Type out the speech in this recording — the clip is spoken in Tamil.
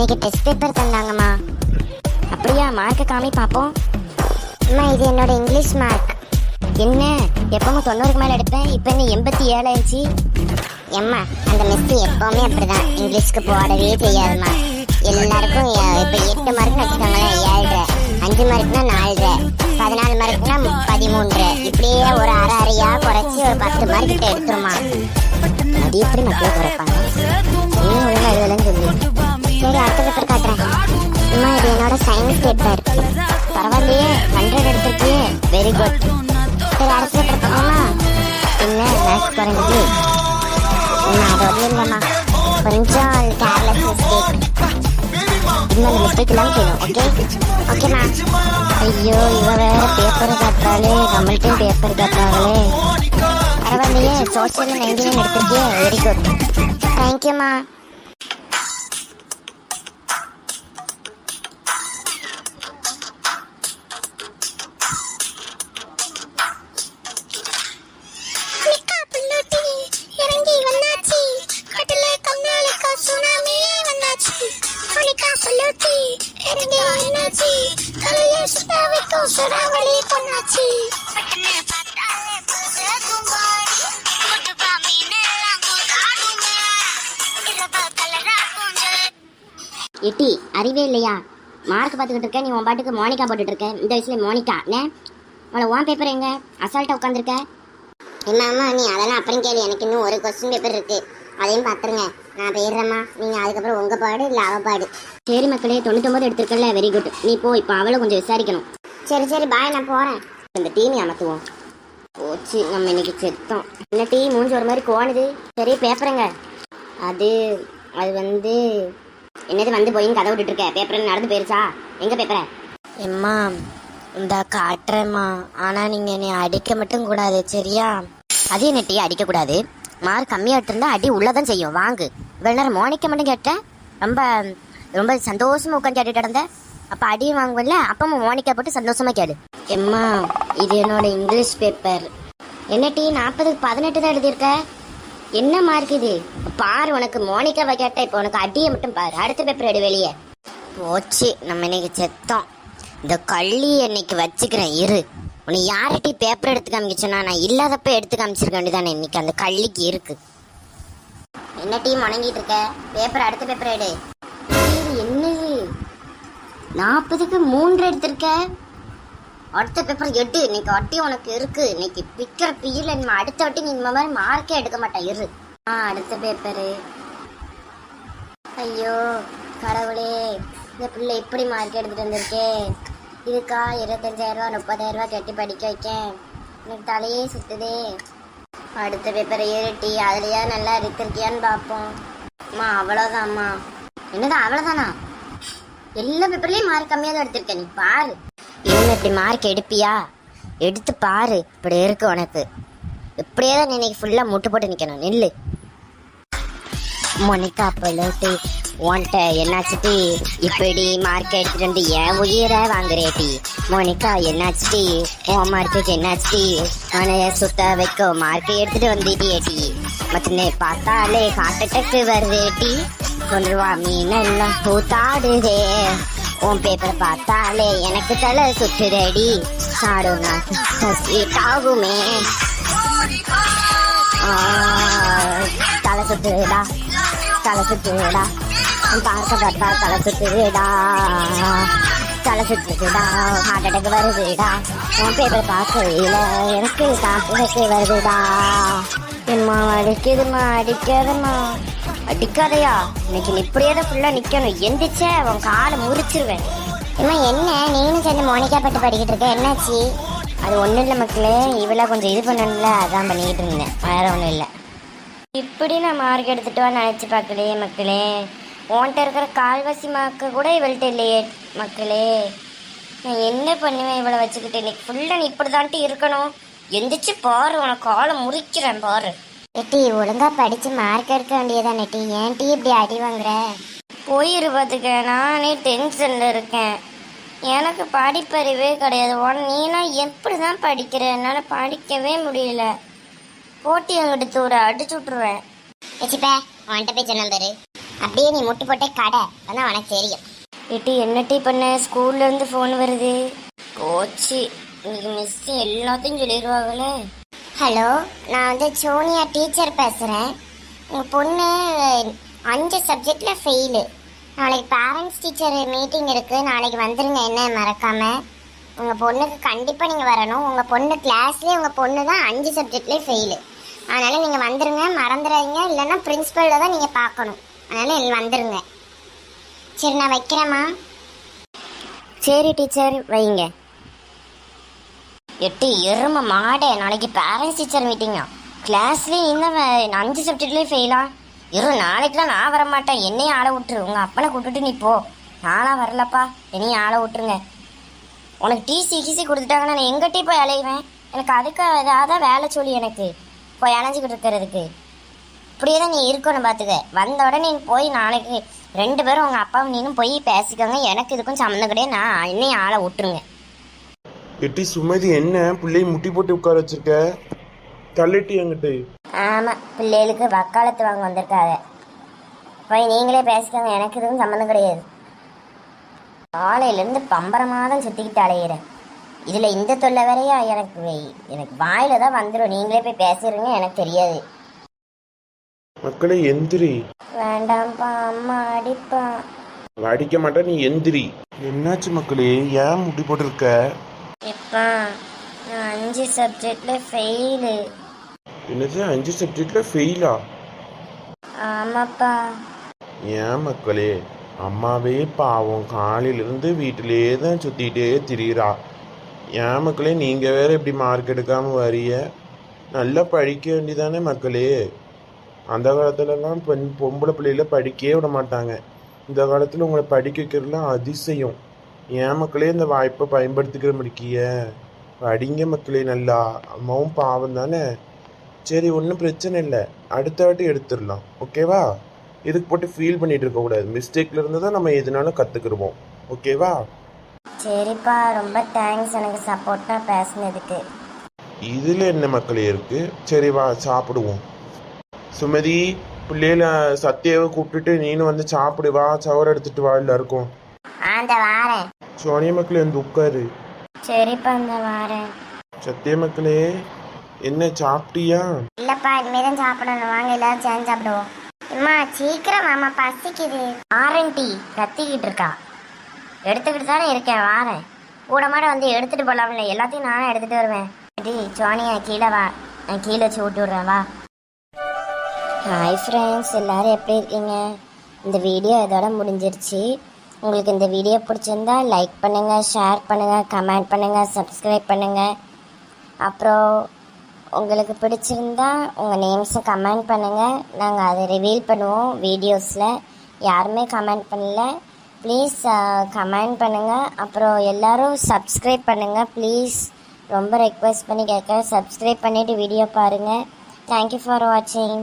இன்னைக்கு டெஸ்ட் பேப்பர் தந்தாங்கம்மா. அப்படியா மார்க்கை காமி பார்ப்போம் அம்மா இது என்னோட இங்கிலீஷ் மார்க் என்ன எப்பவும் தொண்ணூறுக்கு மேலே எடுப்பேன் இப்போ நீ எண்பத்தி ஏழு எம்மா அந்த மிஸ் எப்பவுமே அப்படிதான். இங்கிலீஷ்க்கு போடவே தெரியாதுமா எல்லாருக்கும் இப்போ எட்டு மார்க்னு வச்சுக்கோங்களேன் ஏழரை. அஞ்சு மார்க்னா நாலரை. பதினாலு மார்க்னா பதிமூன்று. இப்படியே ஒரு அரை அரையா குறைச்சி ஒரு பத்து மார்க் கிட்ட எடுத்துருமா அது எப்படி மக்கள் குறைப்பாங்க. நீ எழுதலன்னு சொல்லி சரி அடுத்த பேப்பர் காட்டுறேன் அம்மா இது என்னோட சயின்ஸ் பேப்பர் பரவாயில்லையே ஹண்ட்ரட் எடுத்துருக்கியே வெரி குட் சரி அடுத்த பேப்பர் பார்க்கலாமா என்ன மேக்ஸ் குறைஞ்சது அம்மா அது ஒன்றும் இல்லைம்மா கொஞ்சம் கேர்லெஸ் மிஸ்டேக் இன்னும் அந்த மிஸ்டேக் இல்லாமல் செய்யணும் ஓகே ஓகேம்மா ஐயோ இவ வேற பேப்பர் காட்டுறாளே நம்மள்ட்டையும் பேப்பர் காட்டுறாங்களே பரவாயில்லையே சோசியல் நைன்டி நைன் எடுத்திருக்கியே வெரி குட் தேங்க்யூம்மா எட்டி அறிவே இல்லையா? மார்க் பார்த்துக்கிட்டு இருக்க நீ உன் பாட்டுக்கு மோனிகா போட்டுட்டு இருக்க இந்த வயசுல மோனிகா என்ன? உங்களை உன் பேப்பர் எங்க? அசால்ட்டா உட்காந்துருக்க அம்மா நீ அதெல்லாம் அப்புறம் கேளு. எனக்கு இன்னும் ஒரு கொஸ்டின் பேப்பர் இருக்கு. அதையும் பார்த்துருங்க. நான் போயிடுறேம்மா. நீங்க அதுக்கப்புறம் உங்க பாடு இல்ல அவ பாடு. சரி மக்களே தொண்ணூத்தொம்பது எடுத்திருக்கல வெரி குட் நீ போ இப்போ அவளை கொஞ்சம் விசாரிக்கணும். சரி சரி பாய் நான் போறேன். இந்த டீம் அமர்த்துவோம் போச்சு நம்ம இன்னைக்கு செத்தோம். என்ன டீ மூஞ்சி ஒரு மாதிரி கோணுது. சரி பேப்பருங்க அது அது வந்து என்னது வந்து போயின்னு கதை விட்டுட்டு இருக்க பேப்பர் நடந்து போயிருச்சா? எங்க பேப்பரை எம்மா இந்த காட்டுறேம்மா. ஆனா நீங்க என்னை அடிக்க மட்டும் கூடாது சரியா? அது என்ன டீ அடிக்கக்கூடாது மார்க் கம்மியாக இருந்தா அடி உள்ளதான் செய்யும். வாங்கு. இவ்வளோ நேரம் மோனிக்க மட்டும் கேட்டேன். ரொம்ப ரொம்ப சந்தோஷமா உட்காந்து கேட்டுட்டு இருந்த அப்போ அடியும் வாங்குவல அப்பமும் மோனிக்கா போட்டு சந்தோஷமா கேளு. எம்மா இது என்னோட இங்கிலீஷ் பேப்பர் என்ன டீ நாற்பதுக்கு பதினெட்டு தான் எழுதியிருக்க? என்ன மார்க் இது? பாரு உனக்கு மோனிகாவை கேட்ட இப்போ உனக்கு அடியை மட்டும் பாரு. அடுத்த பேப்பர் எடு வெளியே. போச்சு நம்ம இன்னைக்கு செத்தோம். இந்த கள்ளி இன்னைக்கு வச்சுக்கிறேன் இரு. உன்னை யார்கிட்ட பேப்பர் எடுத்து காமிச்சோன்னா நான் இல்லாதப்ப எடுத்து காமிச்சிருக்க வேண்டியதானே இன்னைக்கு அந்த கள்ளிக்கு இருக்கு. என்ன டீ முணங்கிட்டு இருக்க? பேப்பர் அடுத்த பேப்பர் எடு. என்னது? நாற்பதுக்கு மூன்று எடுத்திருக்க? அடுத்த பேப்பர் எட்டு இன்னைக்கு வட்டி உனக்கு இருக்கு. இன்னைக்கு பிக்கிற பியில் அடுத்த வட்டி நீ இந்த மாதிரி மார்க்கே எடுக்க மாட்டேன். இரு. ஆ அடுத்த பேப்பரு ஐயோ கடவுளே இந்த பிள்ளை இப்படி மார்க் எடுத்துட்டு வந்திருக்கே. இதுக்கா இருபத்தஞ்சாயிரரூவா முப்பதாயிரரூவா கட்டி படிக்க வைக்கேன். எனக்கு தலையே சுத்துதே. அடுத்த பேப்பரை ஏறிட்டி அதுலயா நல்லா எடுத்திருக்கியான்னு பார்ப்போம் அம்மா அவ்வளோதாம்மா என்னதான் அவ்வளோதானா எல்லா பேப்பர்லேயும் மார்க் கம்மியாக தான் எடுத்திருக்க நீ பாரு. இன்னும் இப்படி மார்க் எடுப்பியா? எடுத்து பாரு இப்படி இருக்கு உனக்கு. இப்படியே தான் நீ இன்னைக்கு ஃபுல்லாக முட்டு போட்டு நிற்கணும் நெல்லு. மோனிகா பலோட்டி உன்கிட்ட என்னாச்சுட்டி இப்படி மார்க் எடுத்துட்டு வந்து என் உயிரை வாங்குறேட்டி மோனிகா என்னாச்சுட்டி உன் மார்க்குக்கு என்னாச்சுட்டி அவனை சுத்த வைக்க மார்க் எடுத்துட்டு வந்துட்டியேட்டி மத்தினே பார்த்தாலே ஹார்ட் அட்டாக் வருதேட்டி ஒன்று மீன் எல்லாம் பூத்தாடுதே. உன் பேப்பர் பார்த்தாலே எனக்கு தலை சுற்றுதடி சாடுனா ஸ்வீட் ஆகுமே ஆ, சுத்துடா தலை சுத்துடா பார்க்க பார்த்தா தலை சுத்துடா தலை சுத்துடா ஹார்ட் அட்டாக் வருதுடா. உன் பேப்பர் பார்க்கல எனக்கு காசு வருதுடா. என்மா அடிக்குதுமா அடிக்காதம்மா அடிக்காதையா. இன்னைக்கு இப்படியே தான் ஃபுல்லாக நிற்கணும் எந்திரிச்சே உன் காலை முறிச்சிருவேன். அம்மா என்ன? நீனும் சேர்ந்து மோனிகா பட்டு படிக்கிட்டு இருக்க. என்னாச்சு? அது ஒன்றும் இல்லை மக்களே. இவளை கொஞ்சம் இது பண்ணணும்ல. அதான் பண்ணிக்கிட்டு இருந்தேன். வேற ஒன்றும் இல்லை. இப்படி நான் மார்க் எடுத்துட்டு வா நினச்சி பார்க்கலையே மக்களே. உன்கிட்ட இருக்கிற கால்வாசி மார்க்கு கூட இவள்கிட்ட இல்லையே மக்களே. நான் என்ன பண்ணுவேன் இவளை வச்சுக்கிட்டு? இன்னைக்கு ஃபுல்லாக நீ இப்படி தான்ட்டு இருக்கணும். எந்திரிச்சு பாரு உனக்கு காலை முறிக்கிறேன் பாரு. நெட்டி ஒழுங்கா படித்து மார்க் எடுக்க வேண்டியதானே நெட்டி. ஏன் டீ இப்படி அடி வாங்குற? போயிருப்பதுக்க நானே டென்ஷனில் இருக்கேன். எனக்கு படிப்பறிவே கிடையாது. உன் நீலாம் எப்படி தான் படிக்கிற? என்னால் படிக்கவே முடியல. போட்டி அங்கிட்டு தூர அடிச்சு விட்ருவேன் வச்சுப்ப உன்கிட்ட போய் சொன்ன பாரு. அப்படியே நீ முட்டு போட்டே கடை. அதான் உனக்கு தெரியும். ஏட்டி என்ன டீ பண்ண? ஸ்கூல்ல இருந்து ஃபோன் வருது. கோச்சு இன்னைக்கு மிஸ் எல்லாத்தையும் சொல்லிடுவாங்களே ஹலோ நான் வந்து சோனியா டீச்சர் பேசுகிறேன் உங்கள் பொண்ணு அஞ்சு சப்ஜெக்டில் ஃபெயிலு நாளைக்கு பேரண்ட்ஸ் டீச்சர் மீட்டிங் இருக்குது நாளைக்கு வந்துருங்க என்ன மறக்காமல் உங்கள் பொண்ணுக்கு கண்டிப்பாக நீங்கள் வரணும். உங்கள் பொண்ணு கிளாஸ்லேயே உங்கள் பொண்ணு தான் அஞ்சு சப்ஜெக்ட்லேயே ஃபெயிலு அதனால் நீங்கள் வந்துடுங்க மறந்துடாதீங்க. இல்லைன்னா பிரின்ஸிபலில் தான் நீங்கள் பார்க்கணும். அதனால் வந்துடுங்க சரி நான் வைக்கிறேம்மா. சரி டீச்சர் வைங்க. எட்டு எரும மாடே நாளைக்கு பேரண்ட்ஸ் டீச்சர் மீட்டிங்கா கிளாஸ்லேயும் இன்னும் அஞ்சு சப்ஜெக்ட்லேயும் ஃபெயிலா இரு நாளைக்குலாம் நான் வர மாட்டேன். என்னையும் ஆளை விட்டுரு. உங்கள் அப்பனை கூப்பிட்டுட்டு நீ போ. நானாக வரலப்பா. என்னையும் ஆளை விட்டுருங்க. உனக்கு டிசி கிசி கொடுத்துட்டாங்கன்னா நான் எங்கிட்டே போய் அலைவேன். எனக்கு அதுக்கு ஏதாவது வேலை சொல்லி எனக்கு. போய் அலைஞ்சிக்கிட்டு இருக்கிறதுக்கு. இப்படியே தான் நீ இருக்கணும் பார்த்துக்க வந்த உடனே நீ போய் நாளைக்கு ரெண்டு பேரும் உங்கள் அப்பாவும் நீனும் போய் பேசிக்கோங்க. எனக்கு இதுக்கும் சம்மந்தம் கிடையாது. நான் என்னையும் ஆளை விட்டுருங்க. எட்டி சுமதி என்ன பிள்ளைய முட்டி போட்டு உட்கார வச்சிருக்க? தள்ளிட்டி என்கிட்ட. ஆமாம் பிள்ளைகளுக்கு வக்காலத்து வாங்க வந்திருக்காங்க. போய் நீங்களே பேசிக்கோங்க. எனக்கு எதுவும் சம்மந்தம் கிடையாது. காலையிலேருந்து பம்பரமாக தான் சுற்றிக்கிட்டு அலையிறேன். இதில் இந்த தொல்லை வேறையா எனக்கு எனக்கு வாயில தான் வந்துடும் நீங்களே போய் பேசிடுங்க எனக்கு தெரியாது. மக்களே எந்திரி. வேண்டாம்ப்பா அம்மா அடிப்பா. அடிக்க மாட்டா நீ எந்திரி. என்னாச்சு மக்களே? ஏன் முட்டி போட்டிருக்க? எப்பா நான் அஞ்சு சப்ஜெக்டில் ஃபெயிலு என்னது அஞ்சு சப்ஜெக்ட்ல ஃபெயிலா ஆமாப்பா. ஏன் மக்களே? அம்மாவே பாவம் காலையிலிருந்து வீட்டிலேயே தான் சுத்திட்டே திரியிறா. ஏன் மக்களே நீங்கள் வேறு இப்படி மார்க் எடுக்காமல் வரிய நல்லா படிக்க வேண்டியதானே மக்களே. அந்த காலத்துலலாம் பெண் பொம்பளை பிள்ளைகள படிக்கவே விட மாட்டாங்க. இந்த காலத்தில் உங்களை படிக்க வைக்கிறதுலாம் அதிசயம். ஏன் மக்களே இந்த வாய்ப்பை பயன்படுத்திக்கிற முடிக்கிய? படிங்க மக்களே நல்லா. அம்மாவும் பாவம் தானே. சரி ஒன்றும் பிரச்சனை இல்லை. அடுத்த வாட்டி எடுத்துடலாம். ஓகேவா? இதுக்கு போட்டு ஃபீல் பண்ணிகிட்டு இருக்கக்கூடாது. மிஸ்டேக்கில் இருந்து தான் நம்ம எதுனாலும் கற்றுக்கிடுவோம் ஓகேவா? சரிப்பா ரொம்ப தேங்க்ஸ் எனக்கு சப்போர்ட்டாக பேசுனதுக்கு. இதில் என்ன மக்களே இருக்கு? சரி வா சாப்பிடுவோம். சுமதி பிள்ளைகள சத்தியாவை கூப்பிட்டுட்டு நீனும் வந்து சாப்பிடு வா சவர எடுத்துட்டு வா எல்லாருக்கும். அந்த வாரேன். சோனிய மக்களே வந்து உட்காரு. சரிப்பா இந்த வாரேன். சத்திய மக்களே என்ன சாப்பிட்டியா? இல்லைப்பா இனிமே தான் சாப்பிடணும். வாங்க எல்லாரும் சேர்ந்து சாப்பிடுவோம். அம்மா சீக்கிரம் மாமா பசிக்குது. ஆரண்டி கத்திக்கிட்டு இருக்கா. எடுத்துக்கிட்டு தானே இருக்கேன் வாரேன் கூட மாட வந்து எடுத்துட்டு போலாம்ல எல்லாத்தையும் நானே எடுத்துட்டு வருவேன். டி சோனியா கீழே வா. நான் கீழே வச்சு விட்டு விட்றேன் வா. ஹாய் ஃப்ரெண்ட்ஸ் எல்லாரும் எப்படி இருக்கீங்க? இந்த வீடியோ இதோட முடிஞ்சிருச்சு. உங்களுக்கு இந்த வீடியோ பிடிச்சிருந்தா லைக் பண்ணுங்கள் ஷேர் பண்ணுங்கள் கமெண்ட் பண்ணுங்கள் சப்ஸ்கிரைப் பண்ணுங்கள் அப்புறம் உங்களுக்கு பிடிச்சிருந்தா உங்கள் நேம்ஸை கமெண்ட் பண்ணுங்கள் நாங்கள் அதை ரிவீல் பண்ணுவோம் வீடியோஸில் யாருமே கமெண்ட் பண்ணல. ப்ளீஸ் கமெண்ட் பண்ணுங்கள் அப்புறம் எல்லோரும் சப்ஸ்கிரைப் பண்ணுங்கள் ப்ளீஸ் ரொம்ப ரெக்வெஸ்ட் பண்ணி கேட்க. சப்ஸ்கிரைப் பண்ணிவிட்டு வீடியோ பாருங்கள் தேங்க்யூ ஃபார் வாட்சிங்